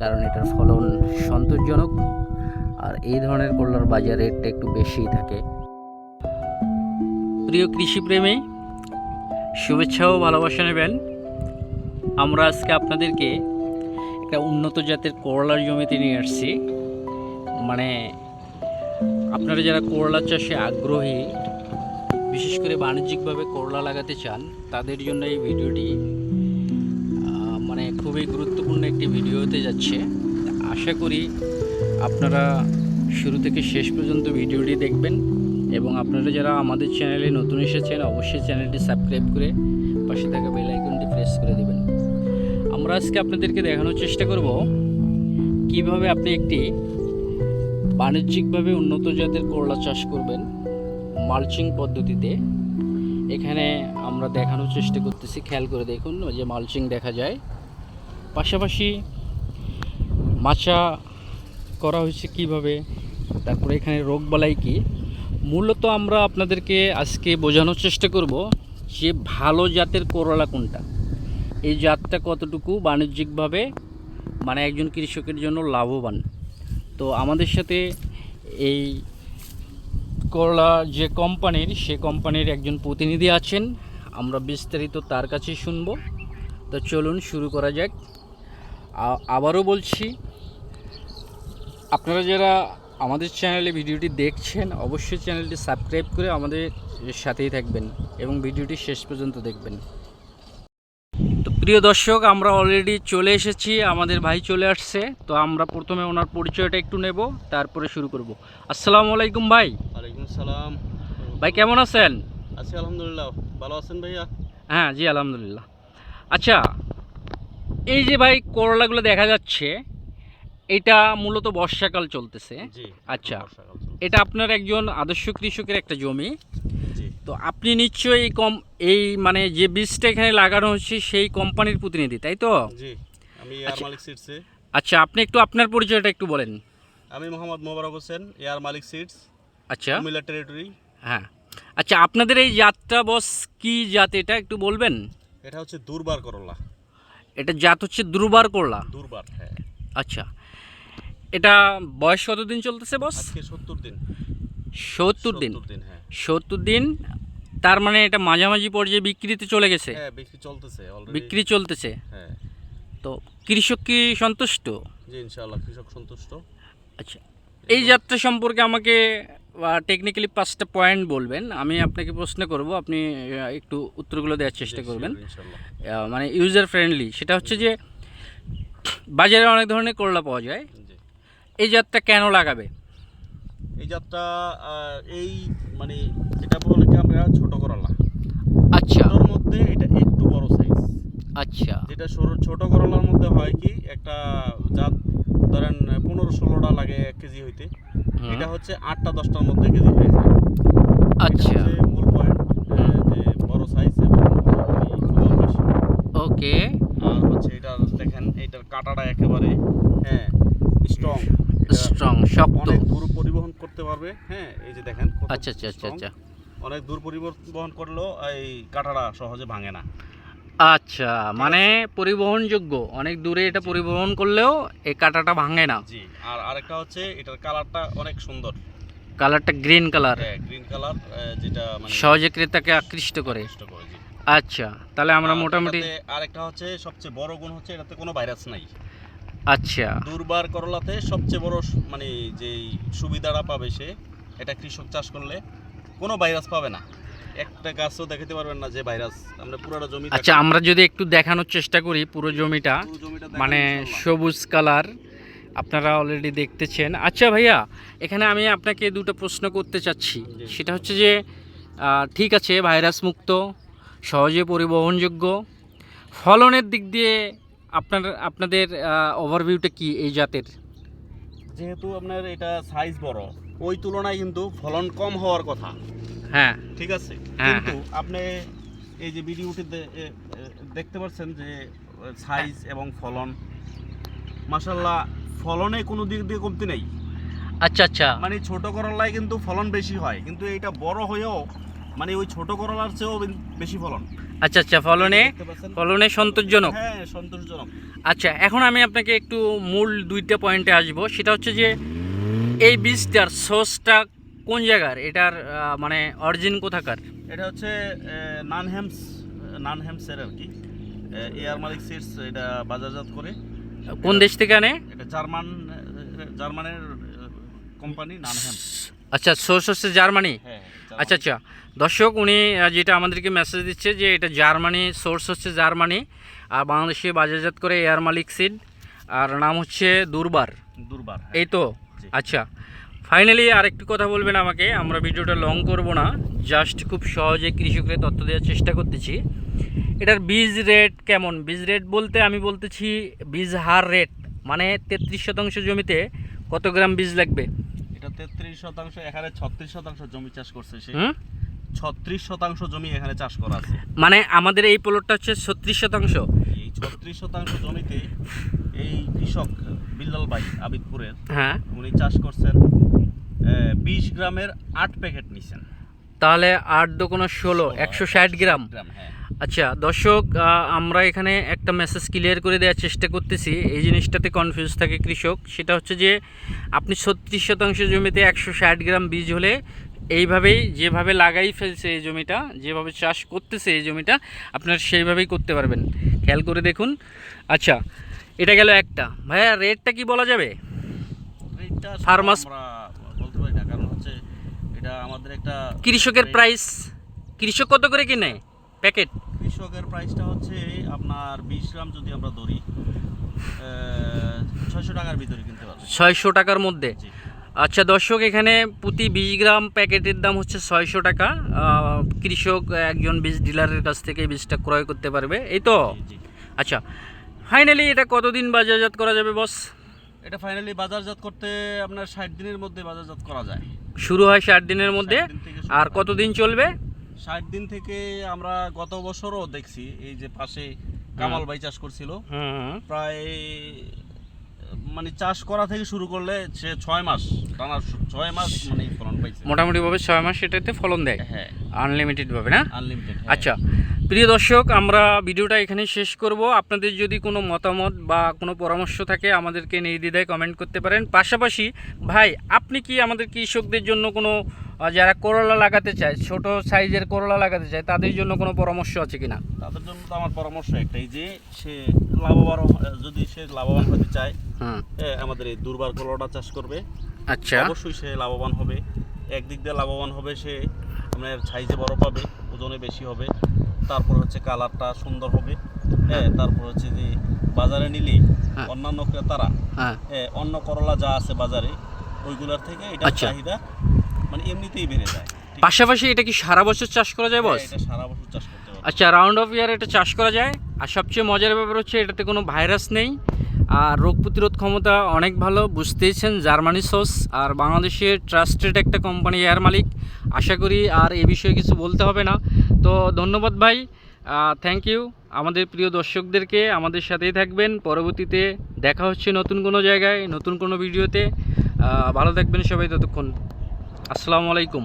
কারণ এটার ফলন সন্তোষজনক। আর এই ধরনের করলার বাজার রেটটা একটু বেশিই থাকে। প্রিয় কৃষিপ্রেমী, শুভেচ্ছা ও ভালোবাসা নেবেন। আমরা আজকে আপনাদেরকে একটা উন্নত জাতের করলার জমিতে নিয়ে আসছি। মানে আপনারা যারা করলা চাষে আগ্রহী, বিশেষ করে বাণিজ্যিকভাবে করলা লাগাতে চান, তাদের জন্য এই ভিডিওটি খুবই গুরুত্বপূর্ণ একটি ভিডিও হতে যাচ্ছে। আশা করি আপনারা শুরু থেকে শেষ পর্যন্ত ভিডিওটি দেখবেন এবং আপনারা যারা আমাদের চ্যানেলে নতুন এসেছেন, অবশ্যই চ্যানেলটি সাবস্ক্রাইব করে পাশে থাকা বেল আইকনটি প্রেস করে দেবেন। আমরা আজকে আপনাদেরকে দেখানোর চেষ্টা করব কীভাবে আপনি একটি বাণিজ্যিকভাবে উন্নত জাতের করলা চাষ করবেন মালচিং পদ্ধতিতে। এখানে আমরা দেখানোর চেষ্টা করতেছি। খেয়াল করে দেখুন যে মালচিং দেখা যায়। পাশাপাশি মাচা করা হয়েছে কীভাবে, তারপরে এখানে রোগবালাই কি, মূলত আমরা আপনাদেরকে আজকে বোঝানোর চেষ্টা করব যে ভালো জাতের করলা কোনটা। এই জাতটা কতটুকু বাণিজ্যিকভাবে মানে একজন কৃষকের জন্য লাভবান। তো আমাদের সাথে এই করলা যে কোম্পানির, সে কোম্পানির একজন প্রতিনিধি আছেন। আমরা বিস্তারিত তার কাছেই শুনব। তো চলুন শুরু করা যাক। আবারও বলছি আপনারা যারা আমাদের চ্যানেলে ভিডিওটি দেখছেন অবশ্যই চ্যানেলটি সাবস্ক্রাইব করে আমাদের সাথেই থাকবেন এবং ভিডিওটি শেষ পর্যন্ত দেখবেন। তো প্রিয় দর্শক আমরা অলরেডি চলে এসেছি আমাদের ভাই চলে আসছে তো আমরা প্রথমে ওনার পরিচয়টা একটু নেব তারপরে শুরু করব। আসসালামু আলাইকুম ভাই। ওয়ালাইকুম সালাম। ভাই কেমন আছেন? আছি আলহামদুলিল্লাহ। ভালো আছেন ভাইয়া? হ্যাঁ জি আলহামদুলিল্লাহ। আচ্ছা এই যে ভাই করলাগুলো দেখা যাচ্ছে এটা মূলত বর্ষাকাল চলতেছে। আচ্ছা। এটা আপনার একজন আদর্শ কৃষকের একটা জমি। তো আপনি নিশ্চয়ই এই কম এই মানে যে বীজটা এখানে লাগানো হচ্ছে সেই কোম্পানির প্রতিনিধি তাই তো? আচ্ছা। আচ্ছা আপনি একটু আপনার পরিচয়টা একটু বলেন। আমি Mohammad Mobarak Hossain A R Malik seeds আচ্ছা। কুমিল্লা টেরিটরি। হ্যাঁ। আচ্ছা আপনাদের এই জাতটা বস কি জাত এটা একটু বলবেন? এটা হচ্ছে দুর্বার করলা। এটা জাত হচ্ছে দুর্বার করলা। দুর্বার হ্যাঁ। আচ্ছা। এটা বয়স কতদিন চলতেছে বস আজকে সত্তর দিন। সত্তর দিন। হ্যাঁ। সত্তর দিন তার মানে এটা মাঝামাঝি পর্যায়ে বিক্রিতে চলে গেছে? হ্যাঁ বিক্রি চলতেছে অলরেডি বিক্রি চলতেছে? হ্যাঁ। তো কৃষক কি সন্তুষ্ট? জি ইনশাআল্লাহ কৃষক সন্তুষ্ট। আচ্ছা। এই যাত্রা সম্পর্কে আমাকে টেকনিক্যালি পাঁচটা পয়েন্ট বলবেন আমি আপনাকে প্রশ্ন করব আপনি একটু উত্তরগুলো দেওয়ার চেষ্টা করবেন। মানে ইউজার ফ্রেন্ডলি সেটা হচ্ছে যে বাজারে অনেক ধরনের করলা পাওয়া যায়। এই জাতটা কেন লাগাবে? এই আহ, এই মানে এটা বলে আমরা ছোট করলা। আচ্ছা। ছোটর মধ্যে এটা একটু বড় সাইজ আচ্ছা। যেটা ছোট করলার মধ্যে হয় কি কেজি হইতে এটা হচ্ছে আটটা দশটার মধ্যে কেজি হয়ে যায়। আচ্ছা। মূল পয়েন্ট যে বড় সাইজ এবং ওকে। আর হচ্ছে এটা দেখেন এটার কাটাটা একেবারে হ্যাঁ স্ট্রং স্ট্রং শক্ত। অনেক দূর পরিবহন করতে পারবে হ্যাঁ এই যে দেখেন আচ্ছা আচ্ছা আচ্ছা আচ্ছা। অনেক দূর পরিবহন করলেও এই কাটাটা সহজে ভাঙে না। আচ্ছা মানে পরিবহনযোগ্য। অনেক দূরে এটা পরিবহন করলেও এই কাঁটাটা ভাঙে না। জি আর আরেকটা হচ্ছে এটার কালারটা অনেক সুন্দর। কালারটা গ্রিন কালার। হ্যাঁ গ্রিন কালার যেটা মানে সহজে ক্রেতাকে আকৃষ্ট করে। আচ্ছা তাহলে আমরা মোটামুটি আরেকটা হচ্ছে সবচেয়ে বড় গুণ হচ্ছে এটাতে কোনো ভাইরাস নাই। আচ্ছা। দুর্বার করলাতে সবচেয়ে বড় মানে যেই সুবিধাটা পাবে সে এটা কৃষক চাষ করলে কোনো ভাইরাস পাবে না। একটা গাছও দেখাতে পারবেন না যে ভাইরাস। আমরা পুরোটা জমি আচ্ছা আমরা যদি একটু দেখানোর চেষ্টা করি পুরো জমিটা মানে সবুজ কালার আপনারা অলরেডি দেখতেছেন। আচ্ছা ভাইয়া এখানে আমি আপনাকে দুটো প্রশ্ন করতে চাচ্ছি। সেটা হচ্ছে যে ঠিক আছে ভাইরাস মুক্ত সহজে পরিবহনযোগ্য। ফলনের দিক দিয়ে আপনার আপনাদের ওভারভিউটা কি এই জাতের? যেহেতু আপনার এটা সাইজ বড় ওই তুলনায় কিন্তু ফলন কম হওয়ার কথা। হ্যাঁ। ঠিক আছে? হ্যাঁ, কিন্তু আপনি এই যে ভিডিওটি দে- এ- এ- দেখতে পাচ্ছেন যে সাইজ এবং ফলন। মাশাল্লাহ ফলনে কোনো দিক দিয়ে কমতি নেই। আচ্ছা আচ্ছা। মানে ছোট করলায় কিন্তু ফলন বেশি হয়। কিন্তু এটা বড় হয়েও মানে ওই ছোট করলার চেয়েও বেশি ফলন। আচ্ছা আচ্ছা ফলনে ফলনে সন্তোষজনক? হ্যাঁ সন্তোষজনক। আচ্ছা এখন আমি আপনাকে একটু মূল দুইটা পয়েন্টে আসব। সেটা হচ্ছে যে এই বীজটার সোর্সটা কোন জায়গার? এটার মানে অরিজিন কোথাকার? এটা হচ্ছে নান হ্যামস নান হ্যামসের আর কি। এয়ার মালিক সিটস এটা বাজারজাত করে। কোন দেশ থেকে আনে? এটা জার্মান জার্মানের কোম্পানি নান হ্যামস আচ্ছা সোর্স হচ্ছে জার্মানি? হ্যাঁ আচ্ছা আচ্ছা। দর্শক উনি যেটা আমাদেরকে মেসেজ দিচ্ছে যে এটা জার্মানি সোর্স হচ্ছে জার্মানি আর বাংলাদেশে বাজারজাত করে এয়ার মালিক সিড আর নাম হচ্ছে দুর্বার। দুর্বার হ্যাঁ। এই তো? আচ্ছা। ফাইনালি আরেকটু কথা বলবেন আমাকে। আমরা ভিডিওটা লং করব না। জাস্ট খুব সহজে কৃষকদের তথ্য দেওয়ার চেষ্টা করতেছি। এটার বীজ রেট কেমন? বীজ রেট বলতে আমি বলতেছি বীজ হার রেট মানে তেত্রিশ শতাংশ জমিতে কত গ্রাম বীজ লাগবে? এটা তেত্রিশ শতাংশ এখানে ছত্রিশ শতাংশ জমি চাষ করছে সে। ছত্রিশ শতাংশ জমি এখানে চাষ করা আছে। মানে আমাদের এই প্লটটা হচ্ছে ছত্রিশ শতাংশ। ছত্রিশ শতাংশ জমিতে এই কৃষক বিল্লাল ভাই আবিদপুরের হ্যাঁ। উনি চাষ করছেন বিশ গ্রামের আট প্যাকেট নিছেন। তাহলে আট দোকানো ষোলো একশো ষাট গ্রাম। হ্যাঁ। আচ্ছা দর্শক আমরা এখানে একটা মেসেজ ক্লিয়ার করে দেওয়ার চেষ্টা করতেছি। এই জিনিসটাতে কনফিউজ থাকে কৃষক। সেটা হচ্ছে যে আপনি ছত্রিশ শতাংশ জমিতে একশো ষাট গ্রাম বীজ হলে এইভাবেই যেভাবে লাগাই ফেলছে এই জমিটা যেভাবে চাষ করতেছে এই জমিটা আপনার সেইভাবেই করতে পারবেন। খেয়াল করে দেখুন। আচ্ছা এটা গেল একটা। ভাইয়া রেটটা কি বলা যাবে? বলতে পারি না কারণ হচ্ছে এটা আমাদের একটা কৃষকের প্রাইস কৃষক কত করে কিনে? প্যাকেট কৃষকের প্রাইসটা হচ্ছে আপনার বিশ গ্রাম যদি আমরা ধরি ছয়শো টাকার ভিতরে কিনতে পারবে। ছয়শো টাকার মধ্যে। আচ্ছা দর্শক এখানে প্রতি বিশ গ্রাম প্যাকেটের দাম হচ্ছে ছয়শো টাকা। কৃষক একজন বীজ ডিলারের কাছ থেকে বীজটা ক্রয় করতে পারবে। এই তো? আচ্ছা ফাইনালি এটা কতদিন বাজারজাত করা যাবে বস এটা ফাইনালি বাজারজাত করতে আপনার ষাট দিনের মধ্যে বাজারজাত করা যায়। শুরু হয় ষাট দিনের মধ্যে? 60 দিন থেকে শুরু আর। কতদিন চলবে? ষাট দিন থেকে আমরা গত বছরও দেখছি এই যে পাশে কামাল ভাই চাষ করছিল। প্রায় মানে চাষ করা থেকে শুরু করলে সে ছয় মাস টানা ছয় মাস মানে ফলন পাইছে। মোটামুটিভাবে ছয় মাস এটাতে ফলন দেয়? হ্যাঁ। আনলিমিটেডভাবে না? আনলিমিটেড আচ্ছা প্রিয় দর্শক আমরা ভিডিওটা এখানে শেষ করব। আপনাদের যদি কোনো মতামত বা কোনো পরামর্শ থাকে আমাদেরকে নির্দ্বিধায় কমেন্ট করতে পারেন। পাশাপাশি ভাই আপনি কি আমাদের কৃষকদের জন্য কোনো যারা করলা লাগাতে চায় ছোট সাইজের করলা লাগাতে চায় তাদের জন্য কোনো পরামর্শ আছে কিনা? তাদের জন্য তো আমার পরামর্শ একটাই যে সে লাভবান যদি সে লাভবান হতে চায় এ, আমাদের এই দুর্বার করলাটা চাষ করবে। আচ্ছা। অবশ্যই সে লাভবান হবে। একদিক দিয়ে লাভবান হবে সে আপনার সাইজে বড় পাবে ওজনে বেশি হবে। তারপর হচ্ছে কালারটা সুন্দর হবে। হ্যাঁ। তারপর হচ্ছে যে বাজারে নিলে হ্যাঁ। অন্যান্য ক্রেতারা হ্যাঁ। অন্য করলা যা আছে বাজারে ওইগুলোর থেকে এটা আচ্ছা। চাহিদা মানে এমনিতেই বেড়ে যায় পাশাপাশি এটা কি সারা বছর চাষ করা যায় হ্যাঁ, বস এটা সারা বছর চাষ করতে পারবে। আচ্ছা রাউন্ড অফ ইয়ার এটা চাষ করা যায়। আর সবচেয়ে মজার ব্যাপার হচ্ছে এটাতে কোনো ভাইরাস নেই। আর রোগ প্রতিরোধ ক্ষমতা অনেক ভালো বুঝতেইছেন জার্মানি সস আর বাংলাদেশের ট্রাস্টেড একটা কোম্পানি এয়ার মালিক। আশা করি আর এ বিষয়ে কিছু বলতে হবে না। তো ধন্যবাদ ভাই। থ্যাংক ইউ আমাদের প্রিয় দর্শকদেরকে আমাদের সাথেই থাকবেন। পরবর্তীতে দেখা হচ্ছে নতুন কোনো জায়গায় নতুন কোনো ভিডিওতে। ভালো থাকবেন সবাই ততক্ষণ। আসসালামু আলাইকুম।